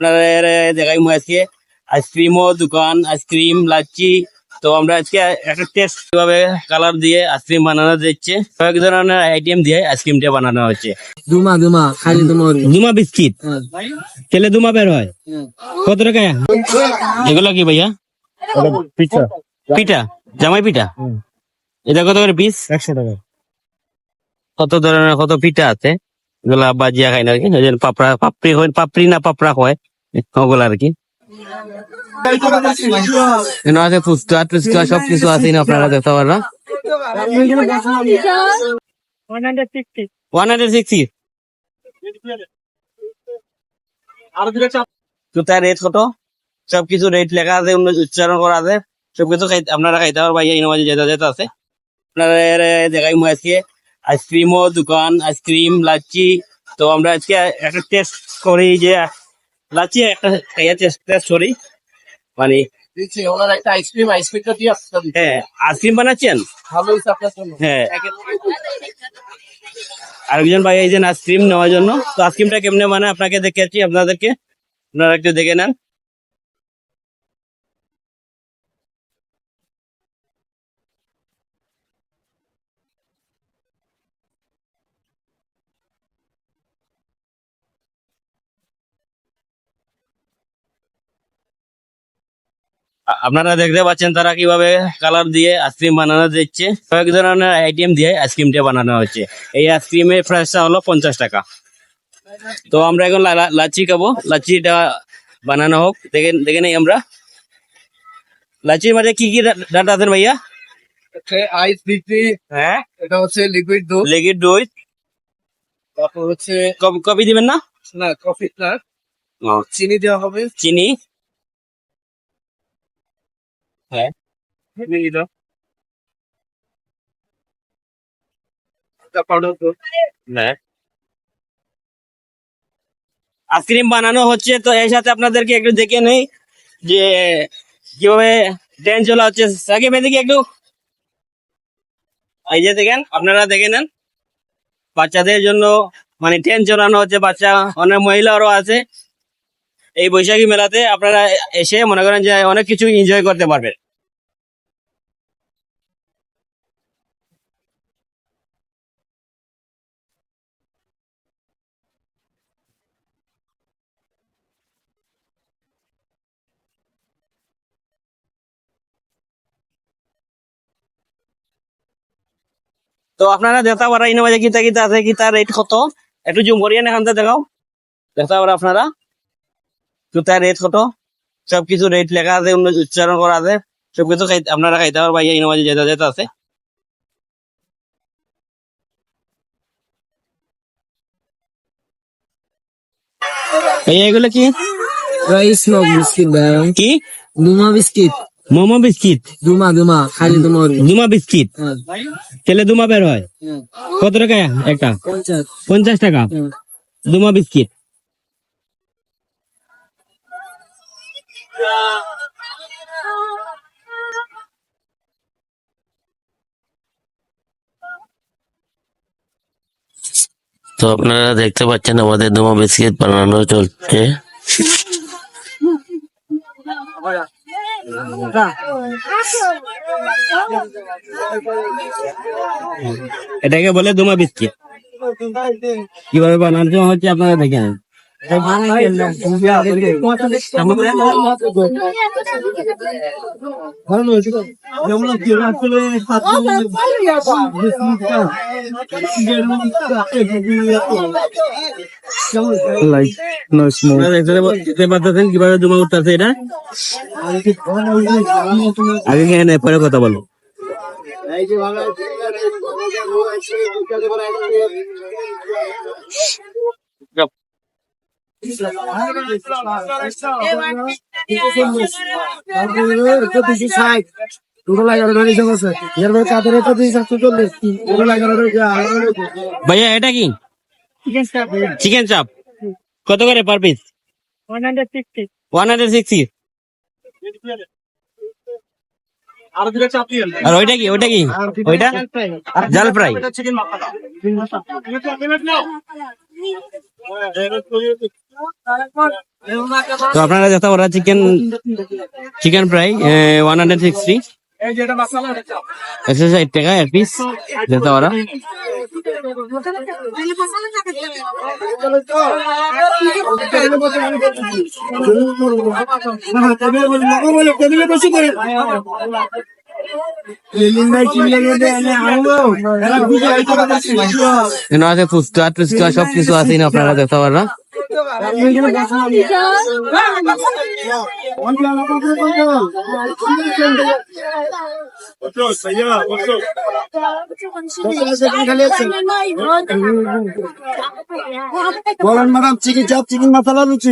আপনাদের দেখাই আজকে। আইসক্রিমও দোকান আইসক্রিম লাচ্ছি। তো আমরা আজকে একটা টেস্ট কীভাবে কালার দিয়ে আইসক্রিম বানানো যাচ্ছে কয়েক ধরনের আইটেম দিয়ে আইসক্রিমটা বানানো হচ্ছে। দুমা দুমা খালি দুমা দুমা বিস্কিট? তেলে দুমা বের হয়? কত টাকা? এগুলো কি ভাইয়া? পিঠা। পিঠা? জামাই পিঠা? এটা কত করে পিস একশো টাকা। কত ধরনের কত পিঠা আছে? এগুলা বাজিয়া খাই না আর কি ওই যে পাপড়া পাপড়ি হয় পাপড়ি না পাপড়া হয়? ওগুলা আর কি? টুচকা, সবকিছু আছে আপনারা দেখতে পারবেন? রেট লেখা আছে উচ্চারণ করা আছে। সবকিছু আপনারা খাইতে যেটা যেটা আছে। আপনাদের দেখাই মই দোকান আইসক্রিম লাচ্ছি। তো আমরা আজকে একটা টেস্ট করি যে লাচ্ছি একটা খাইয়া টেস্ট সরি মানে ওনার একটা আইসক্রিম আইসক্রিমটা দিয়ে হ্যাঁ আইসক্রিম বানাচ্ছেন? ভালো হয়েছে আপনার জন্য। হ্যাঁ। আরেকজন ভাই এই আইসক্রিম নেওয়ার জন্য। তো আইসক্রিমটা কেমনে মানে আপনাকে দেখাচ্ছি আপনাদেরকে। আপনারা একটু দেখে নেন। আপনারা দেখতে পাচ্ছেন তারা কীভাবে কালার দিয়ে আইসক্রিম বানানো দিচ্ছে। কয়েক ধরনের আইটেম দিয়ে আইসক্রিমটা বানানো হচ্ছে। এই আইসক্রিমের প্রাইসটা হলো পঞ্চাশ টাকা। তো আমরা এখন লা- লা- লাচ্ছি খাব। লাচ্ছিটা বানানো হোক। দেখে দেখে নেই আমরা। লাচির মাঝে কি কি ডাটা আছেন ভাইয়া? আইস হ্যাঁ? এটা হচ্ছে লিকুইড দুধ। দই তারপর হচ্ছে কপি দিবেন না? না কফি না। চিনি দেওয়া হবে। চিনি। পাউডার দুধ আইসক্রিম বানানো হচ্ছে, তো এর সাথে আপনাদেরকে একটু দেখে নেই যে কীভাবে ট্রেন চলা হচ্ছে। সাকিব এদিকে একটু। এই যে দেখেন, আপনারা দেখে নেন। বাচ্চাদের জন্য মানে ট্রেন চলানো হচ্ছে, বাচ্চা অনেক মহিলারও আছে। এই বৈশাখী মেলাতে আপনারা এসে মনে করেন যে অনেক কিছু এনজয় করতে পারবেন। তো আপনারা দেখতে পারা ইনো মাঝে কিতা কিতা আছে কিতা রেট কত? একটু জুম করিয়ে এখান থেকে দেখাও। দেখতে পারা আপনারা। জুতার রেট কত? সবকিছু রেট লেখা আছে উচ্চারণ করা আছে। সবকিছু খাই আপনারা খাইতে পারবা ইনো মাঝে যেটা যেটা আছে। এই এগুলো কি? রাইস নক বিস্কিট কি? দুমা বিস্কিট। মোমো বিস্কিট? দুমা দুমা খালি দুমা দুমা বিস্কিট? তেলে দুমা বের হয়। কত টাকা একটা? পঞ্চাশ। পঞ্চাশ টাকা। দুমা বিস্কিট। তো আপনারা দেখতে পাচ্ছেন আমাদের দোমা বিস্কিট বানানো চলছে। এটাকে বলে দুমা বিস্কিট। কীভাবে বানানো হচ্ছে আপনারা দেখে কীভাবে দুমা উঠতেছে এটা আগে পরে কথা বলো ভাইয়া এটা কি? চিকেন চাপ কত করে per piece one hundred sixty আর ওইটা কি? ওইটা কি? ওইটা? জাল ফ্রাই। চিকেন তো আপনারা দেখতে ওরা chicken chicken fry one hundred sixty ষাট টাকা এক পিস দেখতে ওরা ফুচকা, টুচকা সব কিছু আছে আপনারা দেখতে পারবেন বলেন madam chicken chaap chicken masala কত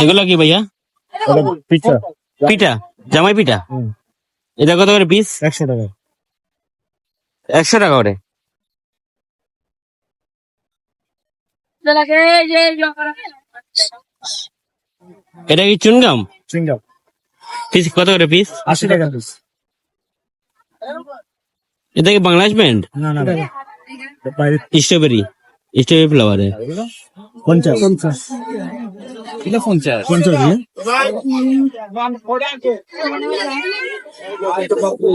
এগুলো কি ভাইয়া? পিঠা পিঠা জামাই পিঠা? এটা কত করে পিস একশো টাকা। একশো টাকা করে? এটা কি চুনগাম? চুনগাম। পিস কত করে পিস আশি টাকা পিস এটা কি বাংলাদেশ ব্যান্ড না না স্ট্রবেরি স্ট্রবেরি ফ্লেভারে পঞ্চাশ। পঞ্চাশ। পঞ্চাশ পঞ্চাশ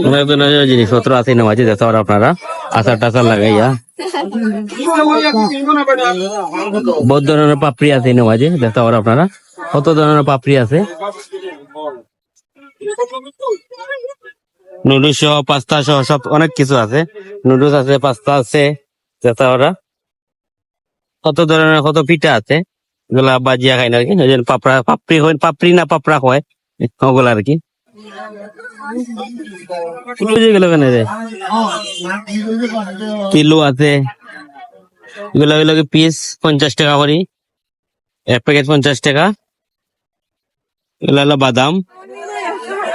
অনেক ধরনের জিনিসপত্র আছে নামাজি দেখতে পারেন আপনারা। আচার টাচার লাগাইয়া। বহুত ধরনের পাপড়ি আছে নামাজি দেখতে পারেন আপনারা। কত ধরনের পাপড়ি আছে? নুডলস সহ পাস্তা সহ সব অনেক কিছু আছে। নুডলস আছে পাস্তা আছে দেখতে পারা। কত ধরনের কত পিঠা আছে? এগুলা বাজিয়া খাই না আর কি। ওই জন্য পাপড়া, পাপড়ি হয়, পাপড়ি না পাপড়া হয় ওগুলা আর কি। গেল কিলো আছে। এগুলো এগুলো পিস পঞ্চাশ টাকা করি। এক প্যাকেট পঞ্চাশ টাকা। এগুলো হলো বাদাম।